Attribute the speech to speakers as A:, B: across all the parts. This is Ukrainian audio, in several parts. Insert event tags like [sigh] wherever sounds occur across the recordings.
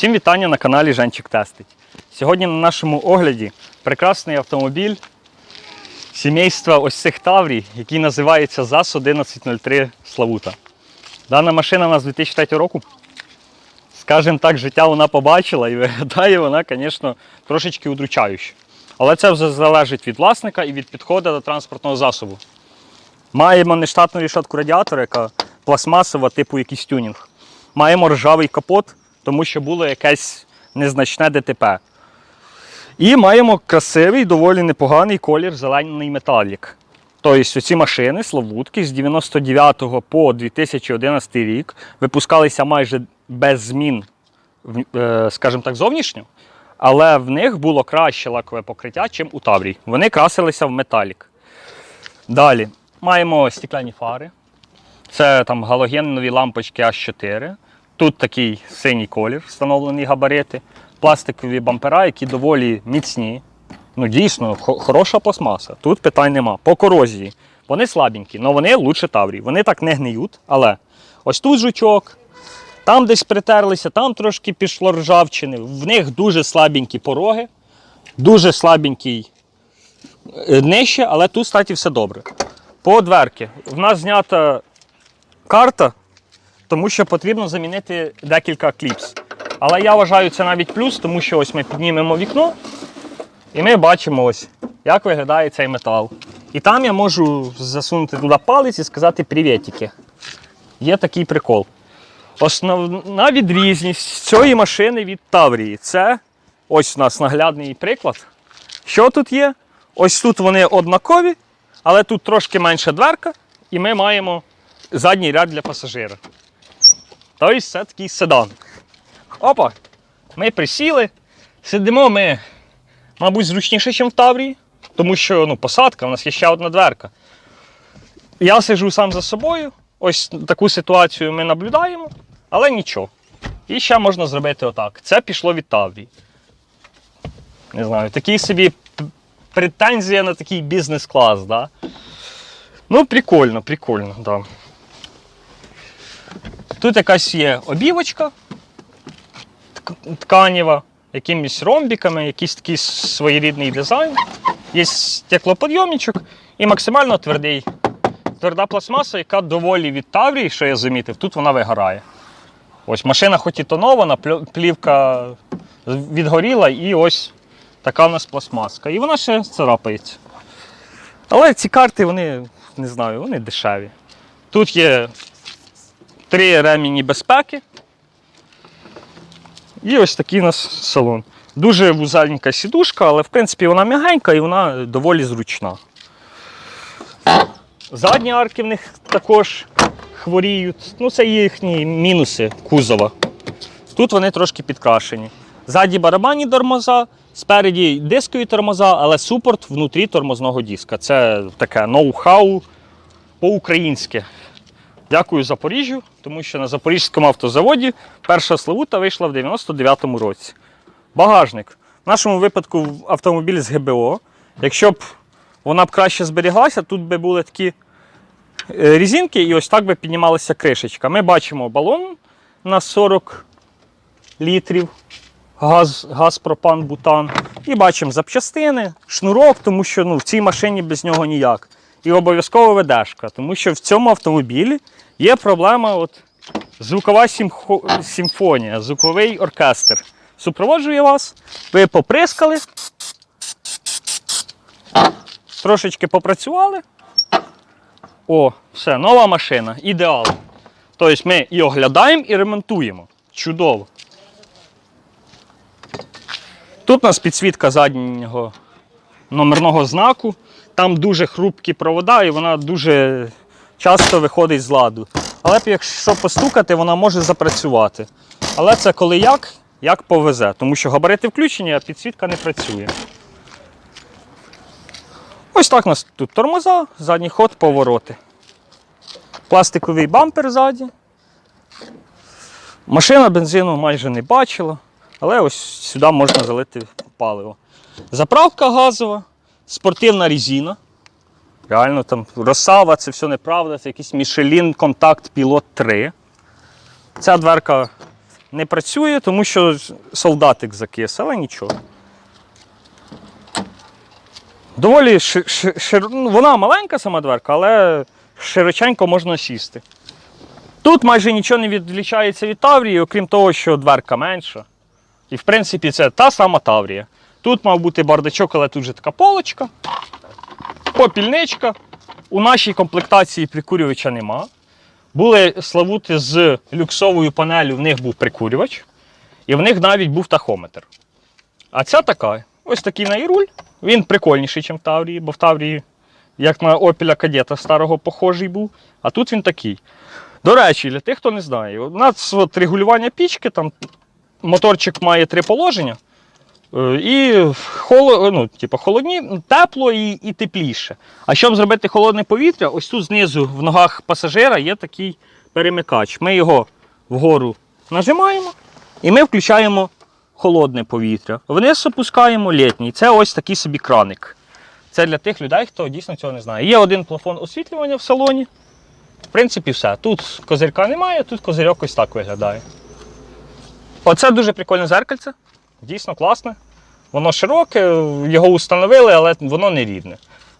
A: Всім вітання на каналі Женчик Тестить. Сьогодні на нашому огляді прекрасний автомобіль сімейства ось цих Таврій, який називається ЗАЗ 1103 Славута. Дана машина у нас 2003 року. Скажімо так, життя вона побачила і виглядає вона, звісно, трошечки удручающе. Але це вже залежить від власника і від підходу до транспортного засобу. Маємо нештатну рішатку радіатора, яка пластмасова, типу якийсь тюнінг. Маємо ржавий капот, тому що було якесь незначне ДТП. І маємо красивий, доволі непоганий колір зелений металік. Тобто ці машини, Славутки, з 99 по 2011 рік випускалися майже без змін, е, скажімо так, зовнішньо, але в них було краще лакове покриття, ніж у Таврій. Вони красилися в металік. Далі маємо стекляні фари. Це там галогенові лампочки H4. Тут такий синій колір, встановлені габарити, пластикові бампера, які доволі міцні. Ну, дійсно, хо- хороша пластмаса. Тут питань нема. По корозії. Вони слабенькі, але вони лучше таврій. Вони так не гниють, але ось тут жучок, там десь притерлися, там трошки пішло ржавчини. В них дуже слабенькі пороги, дуже слабенький е, нижче, але тут, кстати, все добре. По дверки. В нас знята карта, тому що потрібно замінити декілька кліпс. Але я вважаю це навіть плюс, тому що ось ми піднімемо вікно і ми бачимо ось, як виглядає цей метал. І там я можу засунути туди палець і сказати привітики. Є такий прикол. Основна відрізність цієї машини від Таврії це ось у нас наглядний приклад. Що тут є? Ось тут вони однакові, але тут трошки менша дверка, і ми маємо задній ряд для пасажира. Тобто це такий седан. Опа! Ми присіли, сидимо ми, мабуть, зручніше, ніж в Таврії, тому що ну, посадка, у нас є ще одна дверка. Я сиджу сам за собою, ось таку ситуацію ми наблюдаємо, але нічого. І ще можна зробити отак. Це пішло від Таврії. Не знаю, такий собі п- претензія на такий бізнес-клас, да? Ну, прикольно, прикольно, да. Тут якась є обівочка тк- тканіва, якимись ромбіками, якийсь такий своєрідний дизайн. Є стеклоподйомничок і максимально твердий. Тверда пластмаса, яка доволі від Таврії, що я замітив, тут вона вигорає. Ось машина хоч і тонована, плівка відгоріла, і ось така у нас пластмаска. І вона ще царапається. Але ці карти, вони, не знаю, вони дешеві. Тут є три ремені безпеки. І ось такий у нас салон. Дуже вузенька сідушка, але в принципі вона м'ягенька і вона доволі зручна. Задні арки в них також хворіють. Ну, це їхні мінуси кузова. Тут вони трошки підкрашені. Ззаді барабанні тормоза, спереді дискові тормоза, але супорт внутрі тормозного диска. Це таке ноу-хау по-українськи. Дякую Запоріжжю, тому що на Запорізькому автозаводі перша Славута вийшла в 99-му році. Багажник. В нашому випадку автомобіль з ГБО. Якщо б вона б краще зберіглася, тут би були такі е, різинки, і ось так би піднімалася кришечка. Ми бачимо балон на 40 літрів, газ, газ пропан, бутан. І бачимо запчастини, шнурок, тому що ну, в цій машині без нього ніяк. І обов'язково ведешка, тому що в цьому автомобілі є проблема от, звукова сімхо- симфонія, звуковий оркестр. Супроводжує вас, ви поприскали, трошечки попрацювали. О, все, нова машина, ідеал. Тобто ми і оглядаємо, і ремонтуємо. Чудово. Тут у нас підсвітка заднього номерного знаку. Там дуже хрупкі провода і вона дуже часто виходить з ладу. Але якщо постукати, вона може запрацювати. Але це коли як, як повезе, тому що габарити включені, а підсвітка не працює. Ось так у нас тут тормоза, задній ход, повороти. Пластиковий бампер ззаді. Машина бензину майже не бачила, але ось сюди можна залити паливо. Заправка газова, спортивна резина. Реально там Росава, це все неправда, це якийсь Michelin Contact Pilot 3. Ця дверка не працює, тому що солдатик закис, але нічого. Доволі ши- ши- шир... ну, вона маленька сама дверка, але широченько можна сісти. Тут майже нічого не відлічається від Таврії, окрім того, що дверка менша. І в принципі це та сама Таврія. Тут мав бути бардачок, але тут же така полочка, попільничка. У нашій комплектації прикурювача нема. Були славути з люксовою панелью, в них був прикурювач, і в них навіть був тахометр. А ця така, ось такий на руль. Він прикольніший, ніж в Таврії, бо в Таврії, як на Опеля Кадета старого похожий був. А тут він такий. До речі, для тих, хто не знає, у нас от регулювання пічки, там моторчик має три положення. Е, І холо, ну, типу, холодні, тепло і, і тепліше. А щоб зробити холодне повітря, ось тут знизу в ногах пасажира є такий перемикач. Ми його вгору нажимаємо і ми включаємо холодне повітря. Вниз опускаємо літній. Це ось такий собі краник. Це для тих людей, хто дійсно цього не знає. Є один плафон освітлювання в салоні. В принципі, все. Тут козирька немає, тут козирьок ось так виглядає. Оце дуже прикольне зеркальце. Дійсно класне. Воно широке, його установили, але воно не рідне.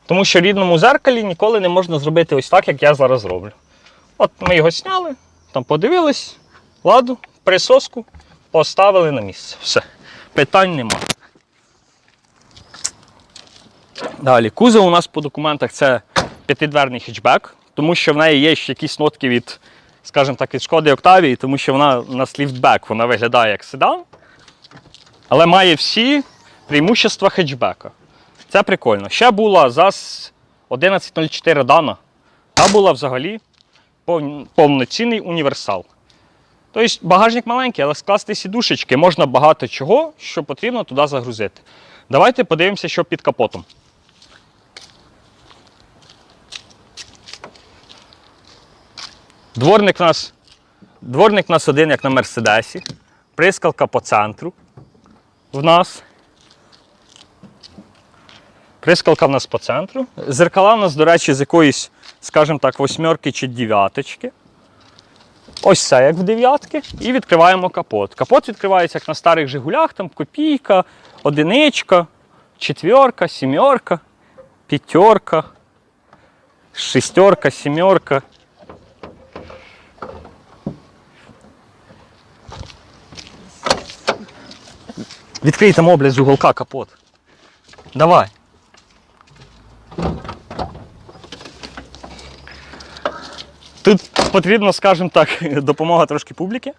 A: Тому що рідному зеркалі ніколи не можна зробити ось так, як я зараз роблю. От ми його зняли, там подивились, ладу, присоску, поставили на місце. Все. Питань нема. Далі, кузов у нас по документах це п'ятидверний хетчбек, тому що в неї є ще якісь нотки від, скажімо так, від шкоди Октавії, тому що вона у нас ліфтбек, вона виглядає як седан, але має всі преимущества хетчбека. Це прикольно. Ще була ЗАЗ 1104 Дана. Та була взагалі пов- повноцінний універсал. Тобто багажник маленький, але скласти сідушечки можна багато чого, що потрібно туди загрузити. Давайте подивимося, що під капотом. Дворник у нас, дворник у нас один, як на Мерседесі. Прискалка по центру в нас. Прискалка в нас по центру. Зеркала в нас, до речі, з якоїсь, скажімо так, восьмерки чи дев'яточки. Ось це як в дев'ятки. І відкриваємо капот. Капот відкривається як на старих Жигулях, там копійка, одиничка, четверка, сімерка, п'ятерка, шестерка, сімерка. Відкрий там область з уголка капот. Давай. Тут потрібно, скажімо так, [laughs] допомога трошки публіки.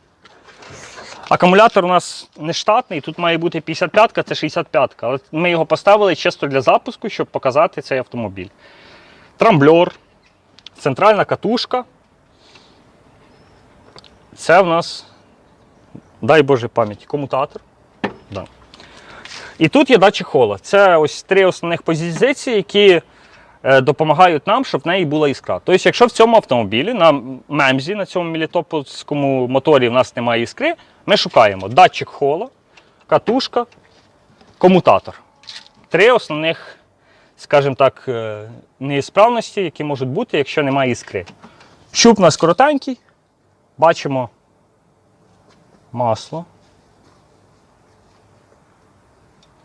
A: Акумулятор у нас не штатний, тут має бути 55-ка, це 65-ка. Але ми його поставили чисто для запуску, щоб показати цей автомобіль. Трамблер, центральна катушка. Це в нас, дай Боже пам'яті, комутатор. Да. І тут є датчик хола. Це ось три основних позиції, які е, допомагають нам, щоб в неї була іскра. Тобто, якщо в цьому автомобілі на мемзі, на цьому мілітопольському моторі в нас немає іскри, ми шукаємо датчик хола, катушка, комутатор. Три основних, скажімо так, е, неісправності, які можуть бути, якщо немає іскри. Щуп у нас коротенький, бачимо масло.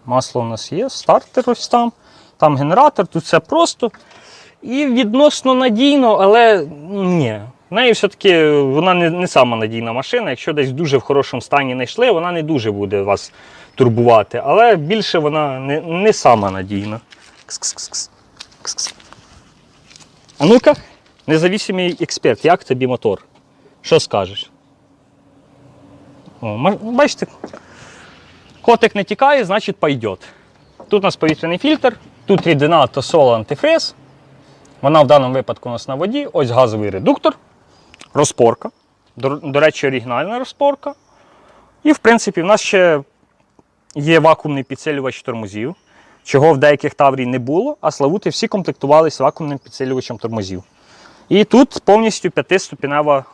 A: Масло у нас є, стартер ось там, там генератор, тут все просто. І відносно надійно, але ні. В неї все-таки вона не, не сама надійна машина. Якщо десь дуже в хорошому стані знайшли, вона не дуже буде вас турбувати. Але більше вона не, не сама надійна. Кс-кс-кс-кс. Кс-кс. А ну-ка, независимий експерт, як тобі мотор? Що скажеш? О, бачите, Котик не тікає, значить пойдет. Тут у нас повітряний фільтр, тут рідина тосол антифриз. Вона в даному випадку у нас на воді. Ось газовий редуктор, розпорка. До, до речі, оригінальна розпорка. І, в принципі, в нас ще є вакуумний підсилювач тормозів, чого в деяких Таврій не було, а Славути всі комплектувалися вакуумним підсилювачем тормозів. І тут повністю п'ятиступенева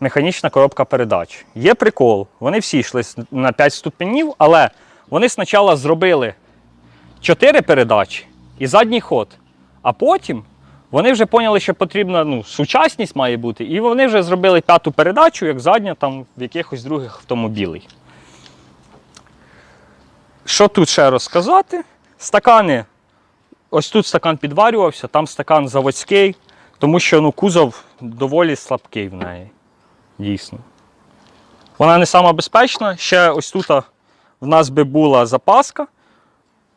A: механічна коробка передач. Є прикол, вони всі йшли на 5 ступенів, але вони спочатку зробили 4 передачі і задній ход, а потім Вони вже поняли, що потрібна ну, сучасність має бути, і вони вже зробили п'яту передачу, як задня там в якихось других автомобілях. Що тут ще розказати? Стакани. Ось тут стакан підварювався, там стакан заводський, тому що ну, кузов доволі слабкий в неї. Дійсно. Вона не сама безпечна. Ще ось тут в нас би була запаска.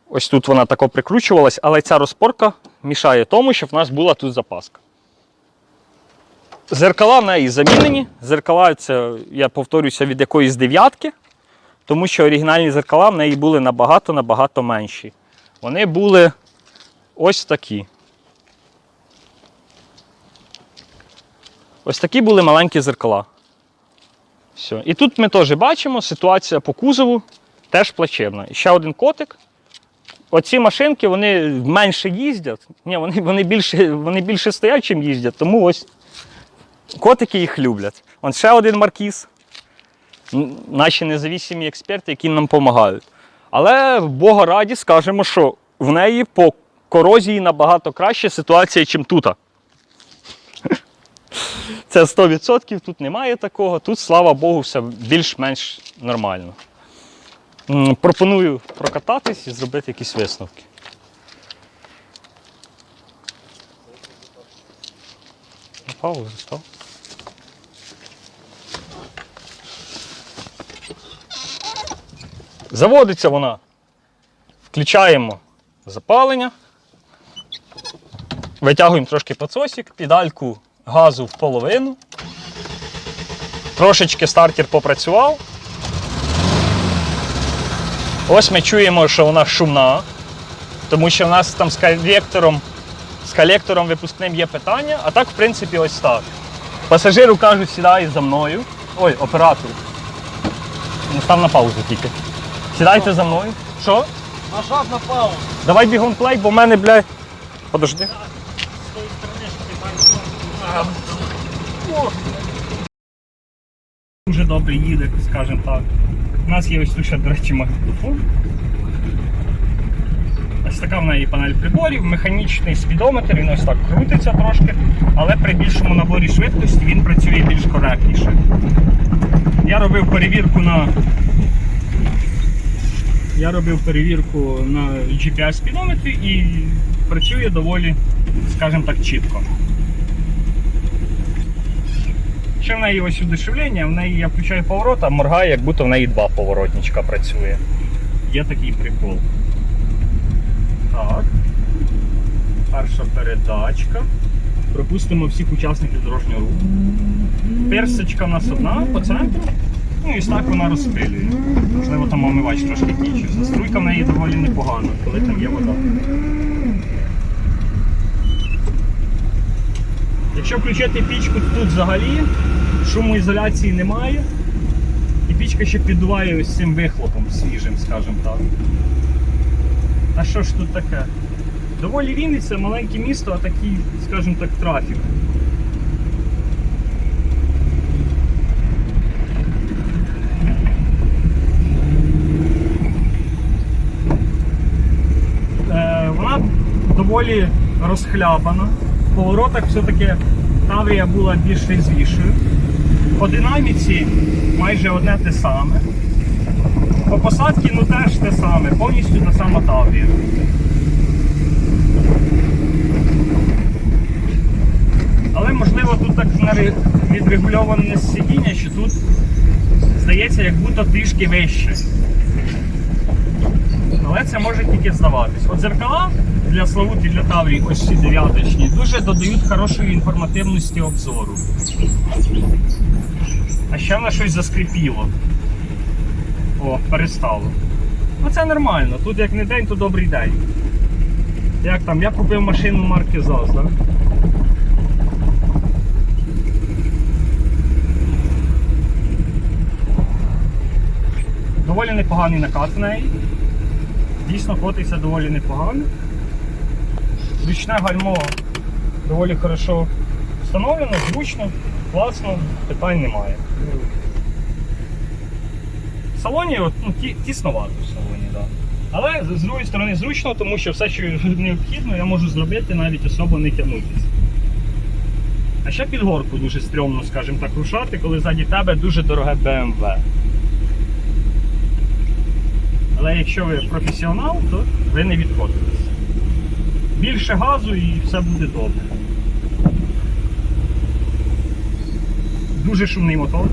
A: Ось тут вона тако прикручувалась, але ця розпорка мішає тому, щоб в нас була тут запаска. Зеркала в неї замінені. Зеркала це, я повторюся, від якоїсь дев'ятки, тому що оригінальні зеркала в неї були набагато-набагато менші. Вони були ось такі. Ось такі були маленькі зеркала. Все. І тут ми теж бачимо, ситуація по кузову теж плачевна. І ще один котик. Оці машинки вони менше їздять. Ні, вони, вони, більше, вони більше стоять, чим їздять, тому ось котики їх люблять. Он ще один маркіз. Наші независимі експерти, які нам допомагають. Але Бога раді скажемо, що в неї по корозії набагато краща ситуація, ніж тут. Це 100%, тут немає такого. Тут, слава Богу, все більш-менш нормально. Пропоную прокататись і зробити якісь висновки. На паузу став. Заводиться вона. Включаємо запалення. Витягуємо трошки підсосик, педальку газу в половину. Трошечки стартер попрацював. Ось ми чуємо, що вона шумна, тому що в нас там з колектором, з колектором випускним є питання, а так, в принципі, ось так. Пасажиру кажуть, сідай за мною. Ой, оператор. Не став на паузу тільки. Сідайте за мною. Що?
B: Нажав на паузу.
A: Давай бігом плей, бо в мене, блядь. Подожди. Дуже добре їде, скажімо так. У нас є ось тут ще, до речі, магнітофон. Ось така в неї панель приборів, механічний спідометр, він ось так крутиться трошки, але при більшому наборі швидкості він працює більш коректніше. Я робив перевірку на. Я робив перевірку на GPS спідометрі і працює доволі, скажімо так, чітко. Ще в неї ось удешевлення, в неї я включаю поворот, а моргає, як будто в неї два поворотничка працює. Є такий прикол. Так. Перша передачка. Пропустимо всіх учасників дорожнього руху. Персичка в нас одна по центру. Ну і так вона розпилює. Можливо, там омивач трошки кінчився. Струйка в неї доволі непогана, коли там є вода. Якщо включити пічку тут взагалі, шумоізоляції немає. І пічка ще піддуває ось цим вихлопом свіжим, скажімо так. А що ж тут таке? Доволі Вінниця, маленьке місто, а такий, скажімо так, трафік. Е, вона доволі розхлябана. Поворотах все-таки Таврія була більш різвішою. По динаміці майже одне те саме. По посадці ну теж те саме, повністю та сама Таврія. Але можливо тут так відрегульоване сидіння, що тут здається, як будто трішки вище. Але це може тільки здаватись. От зеркала для Славути, для Таврії, ось ці дев'яточні, дуже додають хорошої інформативності обзору. А ще вона щось заскрипіло. О, перестало. Ну це нормально. Тут як не день, то добрий день. Як там? Я купив машину марки ЗАЗ, так? Доволі непоганий накат в неї. Дійсно котиться доволі непогано. Ручне гальмо доволі хорошо встановлено, зручно, класно, питань немає. В салоні от, ну, ті, тісновато в салоні. Да. Але з другої сторони зручно, тому що все, що необхідно, я можу зробити, навіть особо не тягнутися. А ще під горку дуже стрьомно, скажімо так, рушати, коли ззаді тебе дуже дороге BMW. Але якщо ви професіонал, то ви не відходитесь. Більше газу і все буде добре. Дуже шумний мотор.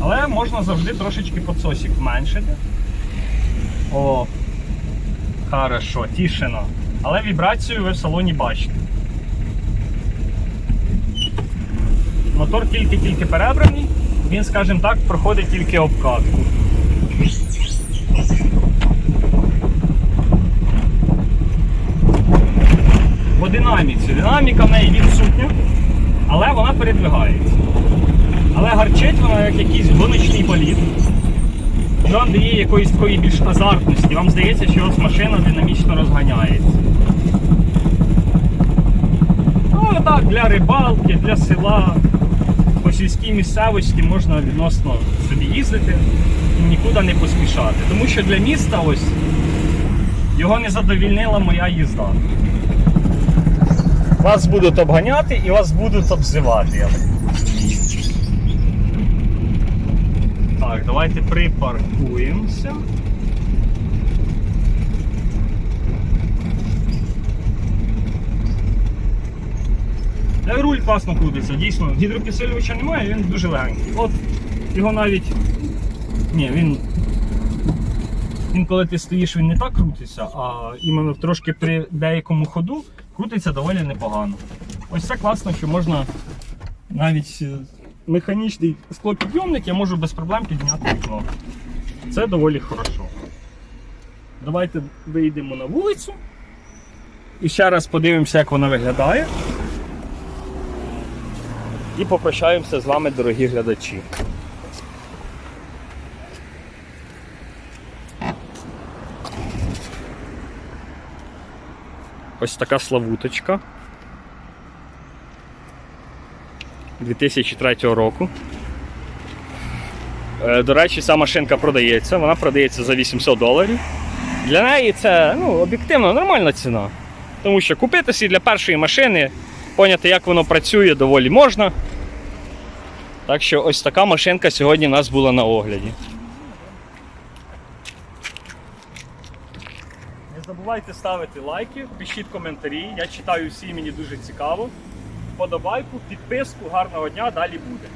A: Але можна завжди трошечки подсосик зменшити. О, хорошо, тішено. Але вібрацію ви в салоні бачите. Мотор тільки-тільки перебраний, він, скажімо так, проходить тільки обкатку. По динаміці. Динаміка в неї відсутня, але вона передвигається. Але гарчить вона як якийсь гоночний політ. І вам дає якоїсь такої більш азартності. Вам здається, що ось машина динамічно розганяється. Ну так, для рибалки, для села, по сільській місцевості можна відносно собі їздити і нікуди не поспішати. Тому що для міста ось його не задовільнила моя їзда. Вас будуть обганяти і вас будуть обзивати. так давайте припаркуємося. Та руль класно крутиться, дійсно. Гідропідсилювача немає, він дуже легенький. От його навіть. Ні, він. Він коли ти стоїш, він не так крутиться, а іменно трошки при деякому ходу крутиться доволі непогано. Ось це класно, що можна навіть е, механічний склопідйомник я можу без проблем підняти вікно. Це доволі хорошо. Давайте вийдемо на вулицю і ще раз подивимося, як вона виглядає. І попрощаємося з вами, дорогі глядачі. Ось така славуточка. 2003 року. Е, До речі, ця машинка продається, вона продається за 800 доларів. Для неї це ну, об'єктивно нормальна ціна. Тому що купити собі для першої машини, поняти, як воно працює, доволі можна. Так що ось така машинка сьогодні у нас була на огляді. Не забувайте ставити лайки, пишіть коментарі. Я читаю всі, мені дуже цікаво. Подобайку, підписку, гарного дня, далі буде.